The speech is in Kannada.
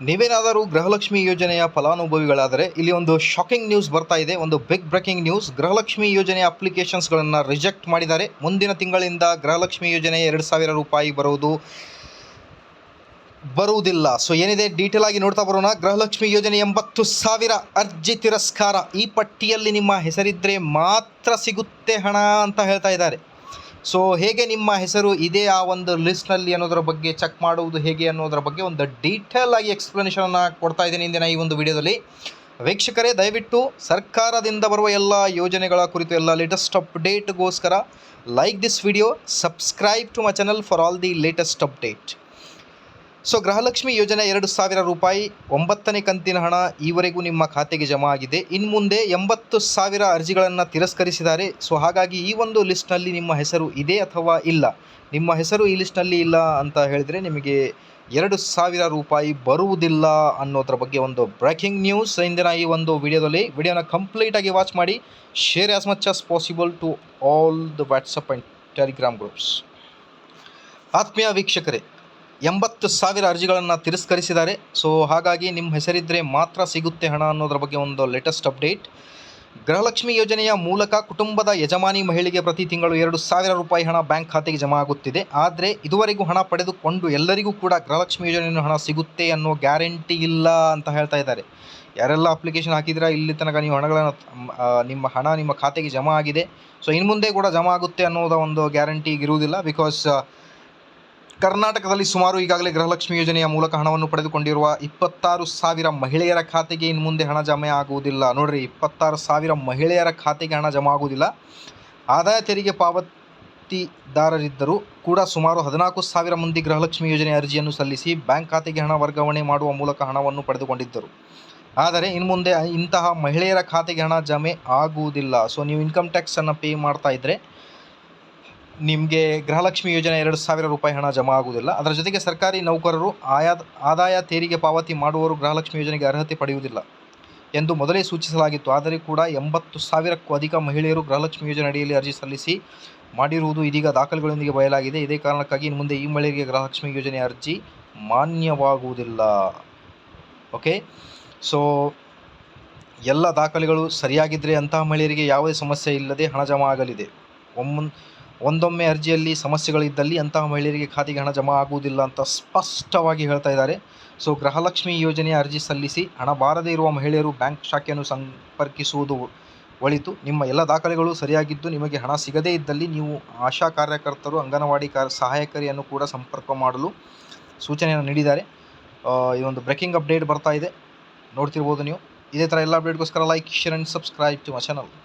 ನೀವೇನಾದರೂ ಗೃಹಲಕ್ಷ್ಮಿ ಯೋಜನೆಯ ಫಲಾನುಭವಿಗಳಾದರೆ ಇಲ್ಲಿ ಒಂದು ಶಾಕಿಂಗ್ ನ್ಯೂಸ್ ಬರ್ತಾ ಇದೆ, ಒಂದು ಬಿಗ್ ಬ್ರೇಕಿಂಗ್ ನ್ಯೂಸ್ ಗೃಹಲಕ್ಷ್ಮಿ ಯೋಜನೆಯ ಅಪ್ಲಿಕೇಶನ್ಸ್ಗಳನ್ನು ರಿಜೆಕ್ಟ್ ಮಾಡಿದ್ದಾರೆ. ಮುಂದಿನ ತಿಂಗಳಿಂದ ಗೃಹಲಕ್ಷ್ಮಿ ಯೋಜನೆ ಎರಡು ಸಾವಿರ ರೂಪಾಯಿ ಬರುವುದು, ಬರುವುದಿಲ್ಲ. ಸೊ ಏನಿದೆ? ಡೀಟೇಲ್ ಆಗಿ ನೋಡ್ತಾ ಬರೋಣ. ಗೃಹಲಕ್ಷ್ಮಿ ಯೋಜನೆ ಎಂಬತ್ತು ಸಾವಿರ ಅರ್ಜಿ ತಿರಸ್ಕಾರ. ಈ ಪಟ್ಟಿಯಲ್ಲಿ ನಿಮ್ಮ ಹೆಸರಿದ್ದರೆ ಮಾತ್ರ ಸಿಗುತ್ತೆ ಹಣ ಅಂತ ಹೇಳ್ತಾ ಇದ್ದಾರೆ. ಸೊ ಹೇಗೆ ನಿಮ್ಮ ಹೆಸರು ಇದೆ ಆ ಒಂದು ಲಿಸ್ಟ್ನಲ್ಲಿ ಅನ್ನೋದರ ಬಗ್ಗೆ ಚೆಕ್ ಮಾಡುವುದು ಹೇಗೆ ಅನ್ನೋದರ ಬಗ್ಗೆ ಒಂದು ಡೀಟೇಲ್ ಆಗಿ ಎಕ್ಸ್ಪ್ಲನೇಷನನ್ನು ಕೊಡ್ತಾ ಇದ್ದೀನಿ ಇಂದಿನ ಈ ಒಂದು ವಿಡಿಯೋದಲ್ಲಿ. ವೀಕ್ಷಕರೇ, ದಯವಿಟ್ಟು ಸರ್ಕಾರದಿಂದ ಬರುವ ಎಲ್ಲ ಯೋಜನೆಗಳ ಕುರಿತು ಎಲ್ಲ latest ಅಪ್ಡೇಟ್ಗೋಸ್ಕರ like this video subscribe to my channel for all the latest update so Gruhalakshmi ಯೋಜನೆ ಎರಡು ಸಾವಿರ ರೂಪಾಯಿ, ಒಂಬತ್ತನೇ ಕಂತಿನ ಹಣ ಈವರೆಗೂ ನಿಮ್ಮ ಖಾತೆಗೆ ಜಮಾ ಆಗಿದೆ. ಇನ್ನು ಮುಂದೆ ಎಂಬತ್ತು ಸಾವಿರ ಅರ್ಜಿಗಳನ್ನು ತಿರಸ್ಕರಿಸಿದ್ದಾರೆ. ಸೊ ಹಾಗಾಗಿ ಈ ಒಂದು ಲಿಸ್ಟ್ನಲ್ಲಿ ನಿಮ್ಮ ಹೆಸರು ಇದೆ ಅಥವಾ ಇಲ್ಲ? ನಿಮ್ಮ ಹೆಸರು ಈ ಲಿಸ್ಟ್ನಲ್ಲಿ ಇಲ್ಲ ಅಂತ ಹೇಳಿದರೆ ನಿಮಗೆ ಎರಡು ಸಾವಿರ ರೂಪಾಯಿ ಬರುವುದಿಲ್ಲ ಅನ್ನೋದ್ರ ಬಗ್ಗೆ ಒಂದು ಬ್ರೇಕಿಂಗ್ ನ್ಯೂಸ್. ಇಂದಿನ ಈ ಒಂದು ವಿಡಿಯೋದಲ್ಲಿ ವಿಡಿಯೋನ ಕಂಪ್ಲೀಟಾಗಿ ವಾಚ್ ಮಾಡಿ. Share as much as possible to all the WhatsApp and Telegram groups ಆತ್ಮೀಯ ವೀಕ್ಷಕರೇ ಎಂಬತ್ತು ಸಾವಿರ ಅರ್ಜಿಗಳನ್ನು ತಿರಸ್ಕರಿಸಿದ್ದಾರೆ. ಸೊ ಹಾಗಾಗಿ ನಿಮ್ಮ ಹೆಸರಿದ್ದರೆ ಮಾತ್ರ ಸಿಗುತ್ತೆ ಹಣ ಅನ್ನೋದ್ರ ಬಗ್ಗೆ ಒಂದು ಲೇಟೆಸ್ಟ್ ಅಪ್ಡೇಟ್ ಗೃಹಲಕ್ಷ್ಮಿ ಯೋಜನೆಯ ಮೂಲಕ ಕುಟುಂಬದ ಯಜಮಾನಿ ಮಹಿಳೆಗೆ ಪ್ರತಿ ತಿಂಗಳು ಎರಡು ಸಾವಿರ ರೂಪಾಯಿ ಹಣ ಬ್ಯಾಂಕ್ ಖಾತೆಗೆ ಜಮಾ ಆಗುತ್ತಿದೆ. ಆದರೆ ಇದುವರೆಗೂ ಹಣ ಪಡೆದುಕೊಂಡು ಎಲ್ಲರಿಗೂ ಕೂಡ ಗೃಹಲಕ್ಷ್ಮಿ ಯೋಜನೆಯ ಹಣ ಸಿಗುತ್ತೆ ಅನ್ನೋ ಗ್ಯಾರಂಟಿ ಇಲ್ಲ ಅಂತ ಹೇಳ್ತಾ ಇದ್ದಾರೆ. ಯಾರೆಲ್ಲ ಅಪ್ಲಿಕೇಶನ್ ಹಾಕಿದ್ರೆ ಇಲ್ಲಿ ತನಕ ನೀವು ಹಣಗಳನ್ನು ನಿಮ್ಮ ಹಣ ನಿಮ್ಮ ಖಾತೆಗೆ ಜಮಾ ಆಗಿದೆ. ಸೊ ಇನ್ನು ಮುಂದೆ ಕೂಡ ಜಮಾ ಆಗುತ್ತೆ ಅನ್ನೋದ ಒಂದು ಗ್ಯಾರಂಟಿ ಇರುವುದಿಲ್ಲ ಬಿಕಾಸ್ ಕರ್ನಾಟಕದಲ್ಲಿ ಸುಮಾರು ಈಗಾಗಲೇ ಗೃಹಲಕ್ಷ್ಮಿ ಯೋಜನೆಯ ಮೂಲಕ ಹಣವನ್ನು ಪಡೆದುಕೊಂಡಿರುವ ಇಪ್ಪತ್ತಾರು ಸಾವಿರ ಮಹಿಳೆಯರ ಖಾತೆಗೆ ಇನ್ನು ಮುಂದೆ ಹಣ ಜಮೆ ಆಗುವುದಿಲ್ಲ. ನೋಡ್ರಿ, ಇಪ್ಪತ್ತಾರು ಸಾವಿರ ಮಹಿಳೆಯರ ಖಾತೆಗೆ ಹಣ ಜಮಾ ಆಗುವುದಿಲ್ಲ. ಆದಾಯ ತೆರಿಗೆ ಪಾವತಿದಾರರಿದ್ದರೂ ಕೂಡ ಸುಮಾರು ಹದಿನಾಲ್ಕು ಸಾವಿರ ಮಂದಿ ಗೃಹಲಕ್ಷ್ಮಿ ಯೋಜನೆ ಅರ್ಜಿಯನ್ನು ಸಲ್ಲಿಸಿ ಬ್ಯಾಂಕ್ ಖಾತೆಗೆ ಹಣ ವರ್ಗಾವಣೆ ಮಾಡುವ ಮೂಲಕ ಹಣವನ್ನು ಪಡೆದುಕೊಂಡಿದ್ದರು. ಆದರೆ ಇನ್ನು ಮುಂದೆ ಇಂತಹ ಮಹಿಳೆಯರ ಖಾತೆಗೆ ಹಣ ಜಮೆ ಆಗುವುದಿಲ್ಲ. ಸೊ ನೀವು ಇನ್ಕಮ್ ಟ್ಯಾಕ್ಸನ್ನು ಪೇ ಮಾಡ್ತಾ ಇದ್ದರೆ ನಿಮಗೆ ಗೃಹಲಕ್ಷ್ಮಿ ಯೋಜನೆ ಎರಡು ಸಾವಿರ ರೂಪಾಯಿ ಹಣ ಜಮಾ ಆಗುವುದಿಲ್ಲ. ಅದರ ಜೊತೆಗೆ ಸರ್ಕಾರಿ ನೌಕರರು ಆಯಾ ಆದಾಯ ತೆರಿಗೆ ಪಾವತಿ ಮಾಡುವವರು ಗೃಹಲಕ್ಷ್ಮಿ ಯೋಜನೆಗೆ ಅರ್ಹತೆ ಪಡೆಯುವುದಿಲ್ಲ ಎಂದು ಮೊದಲೇ ಸೂಚಿಸಲಾಗಿತ್ತು. ಆದರೆ ಕೂಡ ಎಂಬತ್ತು ಸಾವಿರಕ್ಕೂ ಅಧಿಕ ಮಹಿಳೆಯರು ಗೃಹಲಕ್ಷ್ಮಿ ಯೋಜನೆ ಅಡಿಯಲ್ಲಿ ಅರ್ಜಿ ಸಲ್ಲಿಸಿ ಮಾಡಿರುವುದು ಇದೀಗ ದಾಖಲೆಗಳೊಂದಿಗೆ ಬಯಲಾಗಿದೆ. ಇದೇ ಕಾರಣಕ್ಕಾಗಿ ಇನ್ನು ಮುಂದೆ ಈ ಮಹಿಳೆಯರಿಗೆ ಗೃಹಲಕ್ಷ್ಮಿ ಯೋಜನೆ ಅರ್ಜಿ ಮಾನ್ಯವಾಗುವುದಿಲ್ಲ. ಓಕೆ? ಸೊ, ಎಲ್ಲ ದಾಖಲೆಗಳು ಸರಿಯಾಗಿದ್ದರೆ ಅಂತಹ ಮಹಿಳೆಯರಿಗೆ ಯಾವುದೇ ಸಮಸ್ಯೆ ಇಲ್ಲದೆ ಹಣ ಜಮಾ ಆಗಲಿದೆ. ಒಮ್ಮನ್ ಒಂದೊಮ್ಮೆ ಅರ್ಜಿಯಲ್ಲಿ ಸಮಸ್ಯೆಗಳಿದ್ದಲ್ಲಿ ಅಂತಹ ಮಹಿಳೆಯರಿಗೆ ಖಾತೆಗೆ ಹಣ ಜಮಾ ಆಗುವುದಿಲ್ಲ ಅಂತ ಸ್ಪಷ್ಟವಾಗಿ ಹೇಳ್ತಾ ಇದ್ದಾರೆ. ಸೊ, ಗೃಹಲಕ್ಷ್ಮಿ ಯೋಜನೆಯ ಅರ್ಜಿ ಸಲ್ಲಿಸಿ ಹಣ ಬಾರದೇ ಇರುವ ಮಹಿಳೆಯರು ಬ್ಯಾಂಕ್ ಶಾಖೆಯನ್ನು ಸಂಪರ್ಕಿಸುವುದು ಒಳಿತು. ನಿಮ್ಮ ಎಲ್ಲ ದಾಖಲೆಗಳು ಸರಿಯಾಗಿದ್ದು ನಿಮಗೆ ಹಣ ಸಿಗದೇ ಇದ್ದಲ್ಲಿ ನೀವು ಆಶಾ ಕಾರ್ಯಕರ್ತರು, ಅಂಗನವಾಡಿ ಕಾರ ಸಹಾಯಕರಿಯನ್ನು ಕೂಡ ಸಂಪರ್ಕ ಮಾಡಲು ಸೂಚನೆಯನ್ನು ನೀಡಿದ್ದಾರೆ. ಈ ಒಂದು ಬ್ರೇಕಿಂಗ್ ಅಪ್ಡೇಟ್ ಬರ್ತಾ ಇದೆ. ನೋಡ್ತಿರ್ಬೋದು ನೀವು. ಇದೇ ಥರ ಎಲ್ಲ ಅಪ್ಡೇಟ್ಗೋಸ್ಕರ like, share and subscribe to my channel.